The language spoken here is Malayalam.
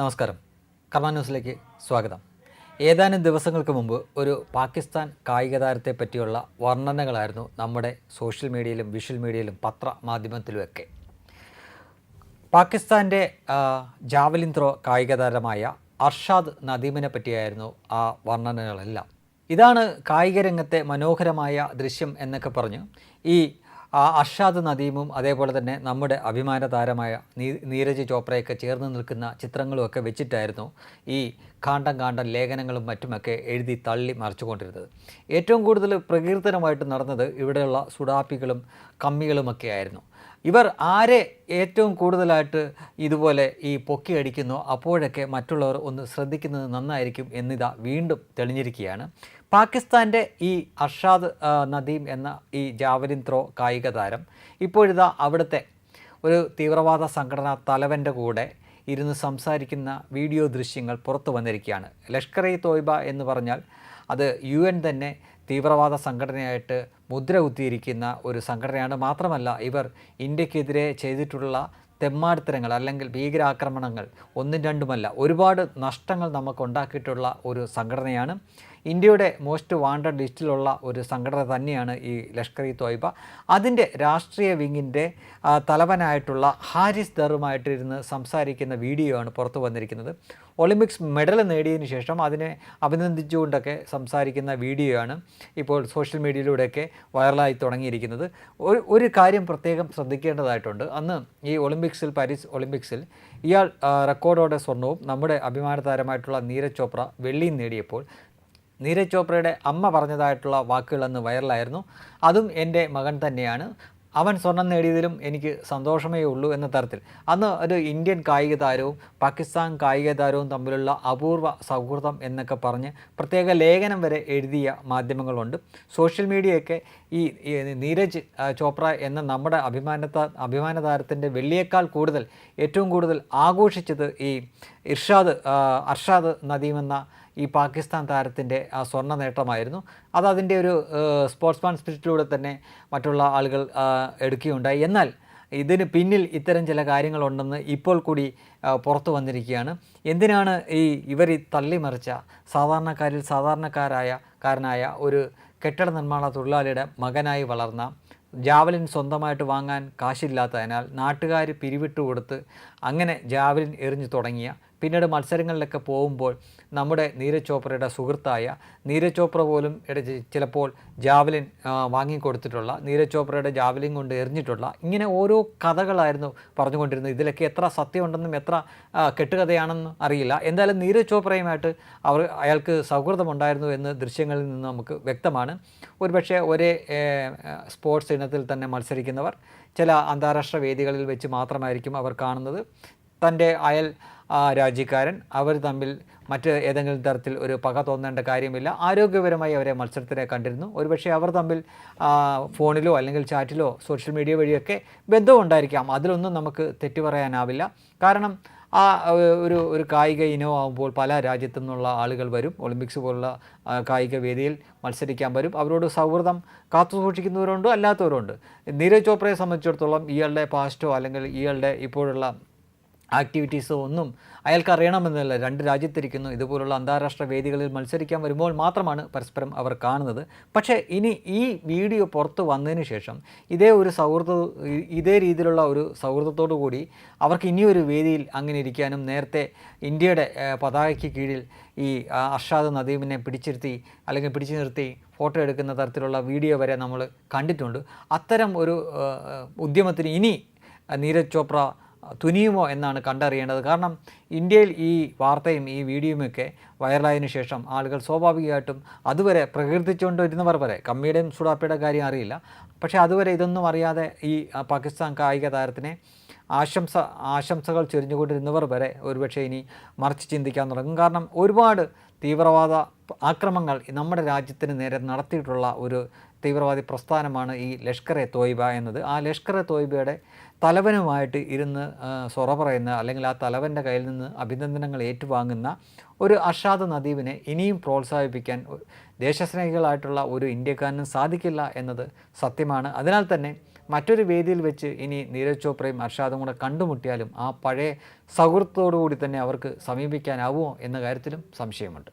നമസ്കാരം. കർമ്മ ന്യൂസിലേക്ക് സ്വാഗതം. ഏതാനും ദിവസങ്ങൾക്ക് മുമ്പ് ഒരു പാകിസ്ഥാൻ കായിക താരത്തെ പറ്റിയുള്ള വർണനകളായിരുന്നു നമ്മുടെ സോഷ്യൽ മീഡിയയിലും വിഷ്വൽ മീഡിയയിലും പത്ര മാധ്യമത്തിലുമൊക്കെ പാകിസ്ഥാന്റെ ജാവലിൻ ത്രോ കായിക താരമായ അർഷാദ് നദീമിനെ പറ്റിയായിരുന്നു ആ വർണനകളെല്ലാം. ഇതാണ് കായിക രംഗത്തെ മനോഹരമായ ദൃശ്യം എന്നൊക്കെ പറഞ്ഞു ഈ ആ അർഷാദ് നദീമും അതേപോലെ തന്നെ നമ്മുടെ അഭിമാന താരമായ നീരജ് ചോപ്രയൊക്കെ ചേർന്ന് നിൽക്കുന്ന ചിത്രങ്ങളുമൊക്കെ വെച്ചിട്ടായിരുന്നു ഈ കാണ്ടം കാണ്ടം ലേഖനങ്ങളും മറ്റുമൊക്കെ എഴുതി തള്ളി മറിച്ചുകൊണ്ടിരുന്നത്. ഏറ്റവും കൂടുതൽ പ്രകീർത്തനമായിട്ട് നടന്നത് ഇവിടെയുള്ള സുഡാപ്പികളും കമ്മികളുമൊക്കെ ആയിരുന്നു. ഇവർ ആരെ ഏറ്റവും കൂടുതലായിട്ട് ഇതുപോലെ ഈ പൊക്കി അടിക്കുന്നു? അപ്പോഴൊക്കെ മറ്റുള്ളവർ ഒന്ന് ശ്രദ്ധിക്കുന്നത് നന്നായിരിക്കും എന്നിതാ വീണ്ടും തെളിഞ്ഞിരിക്കുകയാണ്. പാകിസ്ഥാന്റെ ഈ അർഷാദ് നദീം എന്ന ഈ ജാവലിൻ ത്രോ കായിക താരം ഇപ്പോഴിതാ അവിടുത്തെ ഒരു തീവ്രവാദ സംഘടനാ തലവന്റെ കൂടെ ഇരുന്ന് സംസാരിക്കുന്ന വീഡിയോ ദൃശ്യങ്ങൾ പുറത്തു വന്നിരിക്കുകയാണ്. ലഷ്കർ ഇ തോയ്ബ എന്ന് പറഞ്ഞാൽ അത് യു എൻ തന്നെ തീവ്രവാദ സംഘടനയായിട്ട് മുദ്ര കുത്തിയിരിക്കുന്ന ഒരു സംഘടനയാണ് മാത്രമല്ല ഇവർ ഇന്ത്യക്കെതിരെ ചെയ്തിട്ടുള്ള തെമ്മാടിത്തരങ്ങൾ അല്ലെങ്കിൽ ഭീകരാക്രമണങ്ങൾ ഒന്നും രണ്ടുമല്ല ഒരുപാട് നഷ്ടങ്ങൾ നമുക്ക് ഉണ്ടാക്കിയിട്ടുള്ള ഒരു സംഘടനയാണ്. ഇന്ത്യയുടെ മോസ്റ്റ് വാണ്ടഡ് ലിസ്റ്റിലുള്ള ഒരു സംഘടന തന്നെയാണ് ഈ ലഷ്കർ ഇ തോയ്ബ അതിന്റെ രാഷ്ട്രീയ വിങ്ങിന്റെ തലവനായിട്ടുള്ള ഹാരിസ് ദറുമായിട്ടിരുന്ന് സംസാരിക്കുന്ന വീഡിയോ ആണ് പുറത്തു വന്നിരിക്കുന്നത്. ഒളിമ്പിക്സ് മെഡൽ നേടിയതിനു ശേഷം അതിനെ അഭിനന്ദിച്ചുകൊണ്ടൊക്കെ സംസാരിക്കുന്ന വീഡിയോ ആണ് ഇപ്പോൾ സോഷ്യൽ മീഡിയയിലൂടെയൊക്കെ വൈറലായി തുടങ്ങിയിരിക്കുന്നത്. ഒരു ഒരു കാര്യം പ്രത്യേകം ശ്രദ്ധിക്കേണ്ടതായിട്ടുണ്ട്. അന്ന് ഈ ഒളിമ്പിക്സിൽ പാരീസ് ഒളിമ്പിക്സിൽ ഇയാൾ റെക്കോർഡോടെ സ്വർണവും നമ്മുടെ അഭിമാന താരമായിട്ടുള്ള നീരജ് ചോപ്ര വെള്ളിയും നേടിയപ്പോൾ നീരജ് ചോപ്രയുടെ അമ്മ പറഞ്ഞതായിട്ടുള്ള വാക്കുകൾ അന്ന് വൈറലായിരുന്നു. അതും എന്റെ മകൻ തന്നെയാണ്. അവൻ സ്വർണം നേടിയതിലും എനിക്ക് സന്തോഷമേ ഉള്ളൂ എന്ന തരത്തിൽ. അന്ന് ഒരു ഇന്ത്യൻ കായിക താരവും പാകിസ്ഥാൻ കായിക താരവും തമ്മിലുള്ള അപൂർവ സൗഹൃദം എന്നൊക്കെ പറഞ്ഞ് പ്രത്യേക ലേഖനം വരെ എഴുതിയ മാധ്യമങ്ങളുണ്ട്. സോഷ്യൽ മീഡിയയൊക്കെ ഈ നീരജ് ചോപ്ര എന്ന നമ്മുടെ അഭിമാനത്ത അഭിമാന താരത്തിന്റെ വെള്ളിയേക്കാൾ കൂടുതൽ ഏറ്റവും കൂടുതൽ ആഘോഷിച്ചത് ഈ ഇർഷാദ് അർഷാദ് നദീം എന്ന ഈ പാകിസ്ഥാൻ താരത്തിന്റെ ആ സ്വർണ നേട്ടമായിരുന്നു. അത് അതിന്റെ ഒരു സ്പോർട്സ്മാൻ സ്പിരിറ്റിലൂടെ തന്നെ മറ്റുള്ള ആളുകൾ എടുക്കുകയുണ്ടായി. എന്നാൽ ഇതിന് പിന്നിൽ ഇത്തരം ചില കാര്യങ്ങളുണ്ടെന്ന് ഇപ്പോൾ കൂടി പുറത്തു വന്നിരിക്കുകയാണ്. എന്തിനാണ് ഈ ഇവർ ഈ തള്ളിമറിച്ച സാധാരണക്കാരിൽ സാധാരണക്കാരായ കാരനായ ഒരു കെട്ടിട നിർമ്മാണ തൊഴിലാളിയുടെ മകനായി വളർന്ന ജാവലിൻ സ്വന്തമായിട്ട് വാങ്ങാൻ കാശില്ലാത്തതിനാൽ നാട്ടുകാർ പിരിവിട്ട് കൊടുത്ത് അങ്ങനെ ജാവലിൻ എറിഞ്ഞു തുടങ്ങിയ പിന്നീട് മത്സരങ്ങളിലൊക്കെ പോകുമ്പോൾ നമ്മുടെ നീരജ് ചോപ്രയുടെ സുഹൃത്തായ നീരജ് ചോപ്ര പോലും ചിലപ്പോൾ ജാവലിൻ വാങ്ങിക്കൊടുത്തിട്ടുള്ള നീരജ് ചോപ്രയുടെ ജാവലിൻ കൊണ്ട് എറിഞ്ഞിട്ടുള്ള ഇങ്ങനെ ഓരോ കഥകളായിരുന്നു പറഞ്ഞുകൊണ്ടിരുന്നത്. ഇതിലൊക്കെ എത്ര സത്യമുണ്ടെന്നും എത്ര കെട്ടുകഥയാണെന്നും അറിയില്ല. എന്തായാലും നീരജ് ചോപ്രയുമായിട്ട് അവർ അയാൾക്ക് സൗഹൃദമുണ്ടായിരുന്നു എന്ന് ദൃശ്യങ്ങളിൽ നിന്ന് നമുക്ക് വ്യക്തമാണ്. ഒരുപക്ഷെ ഒരേ സ്പോർട്സ് ഇനത്തിൽ തന്നെ മത്സരിക്കുന്നവർ ചില അന്താരാഷ്ട്ര വേദികളിൽ വെച്ച് മാത്രമായിരിക്കും അവർ കാണുന്നത്. തന്റെ അയൽ രാജ്യക്കാരൻ അവർ തമ്മിൽ മറ്റ് ഏതെങ്കിലും തരത്തിൽ ഒരു പക തോന്നേണ്ട കാര്യമില്ല. ആരോഗ്യപരമായി അവരെ മത്സരത്തിനെ കണ്ടിരുന്നു. ഒരുപക്ഷെ അവർ തമ്മിൽ ഫോണിലോ അല്ലെങ്കിൽ ചാറ്റിലോ സോഷ്യൽ മീഡിയ വഴിയൊക്കെ ബന്ധമുണ്ടായിരിക്കാം. അതിലൊന്നും നമുക്ക് തെറ്റു പറയാനാവില്ല. കാരണം ആ ഒരു ഒരു കായിക ഇനമാകുമ്പോൾ പല രാജ്യത്തു നിന്നുള്ള ആളുകൾ വരും. ഒളിമ്പിക്സ് പോലുള്ള കായിക വേദിയിൽ മത്സരിക്കാൻ വരും. അവരോട് സൗഹൃദം കാത്തു സൂക്ഷിക്കുന്നവരുണ്ട് അല്ലാത്തവരുണ്ട്. നീരജ് ചോപ്രയെ സംബന്ധിച്ചിടത്തോളം ഇയാളുടെ പാസ്റ്റോ അല്ലെങ്കിൽ ഇയാളുടെ ഇപ്പോഴുള്ള ആക്ടിവിറ്റീസോ ഒന്നും അയാൾക്ക് അറിയണമെന്നില്ല രണ്ട് രാജ്യത്തിരിക്കുന്നു. ഇതുപോലുള്ള അന്താരാഷ്ട്ര വേദികളിൽ മത്സരിക്കാൻ വരുമ്പോൾ മാത്രമാണ് പരസ്പരം അവർ കാണുന്നത്. പക്ഷേ ഇനി ഈ വീഡിയോ പുറത്ത് വന്നതിന് ശേഷം ഇതേ ഒരു സൗഹൃദ ഇതേ രീതിയിലുള്ള ഒരു സൗഹൃദത്തോടു കൂടി അവർക്ക് ഇനിയൊരു വേദിയിൽ അങ്ങനെ ഇരിക്കാനും നേരത്തെ ഇന്ത്യയുടെ പതാകയ്ക്ക് കീഴിൽ ഈ അർഷാദ് നദീമിനെ പിടിച്ചിരുത്തി അല്ലെങ്കിൽ പിടിച്ചു നിർത്തി ഫോട്ടോ എടുക്കുന്ന തരത്തിലുള്ള വീഡിയോ വരെ നമ്മൾ കണ്ടിട്ടുണ്ട്. അത്തരം ഒരു ഉദ്യമത്തിന് ഇനി നീരജ് ചോപ്ര തുനിയുമോ എന്നാണ് കണ്ടറിയേണ്ടത്. കാരണം ഇന്ത്യയിൽ ഈ വാർത്തയും ഈ വീഡിയോയുമൊക്കെ വൈറലായതിനു ശേഷം ആളുകൾ സ്വാഭാവികമായിട്ടും അതുവരെ പ്രകീർത്തിച്ചുകൊണ്ടിരുന്നവർ വരെ കമ്മിയുടെയും സുഡാപ്പിയുടെ കാര്യം അറിയില്ല. പക്ഷേ അതുവരെ ഇതൊന്നും അറിയാതെ ഈ പാകിസ്ഥാൻ കായിക താരത്തിനെ ആശംസ ആശംസകൾ ചൊരിഞ്ഞുകൊണ്ടിരുന്നവർ വരെ ഒരുപക്ഷെ ഇനി മറിച്ച് ചിന്തിക്കാൻ തുടങ്ങും. കാരണം ഒരുപാട് തീവ്രവാദ ആക്രമങ്ങൾ നമ്മുടെ രാജ്യത്തിന് നേരെ നടത്തിയിട്ടുള്ള ഒരു തീവ്രവാദി പ്രസ്ഥാനമാണ് ഈ ലഷ്കർ എ തോയ്ബ എന്നത്. ആ ലഷ്കർ എ തോയ്ബയുടെ തലവനുമായിട്ട് ഇരുന്ന് സൊറ പറയുന്ന അല്ലെങ്കിൽ ആ തലവന്റെ കയ്യിൽ നിന്ന് അഭിനന്ദനങ്ങൾ ഏറ്റുവാങ്ങുന്ന ഒരു അഷാദ് നദീവിനെ ഇനിയും പ്രോത്സാഹിപ്പിക്കാൻ ദേശസ്നേഹികളായിട്ടുള്ള ഒരു ഇന്ത്യക്കാരനും സാധിക്കില്ല എന്നത് സത്യമാണ്. അതിനാൽ തന്നെ മറ്റൊരു വേദിയിൽ വെച്ച് ഇനി നീരജ് ചോപ്രയും അർഷാദും കൂടെ കണ്ടുമുട്ടിയാലും ആ പഴയ സൗഹൃദത്തോടു കൂടി തന്നെ അവർക്ക് സമീപിക്കാനാവുമോ എന്ന കാര്യത്തിലും സംശയമുണ്ട്.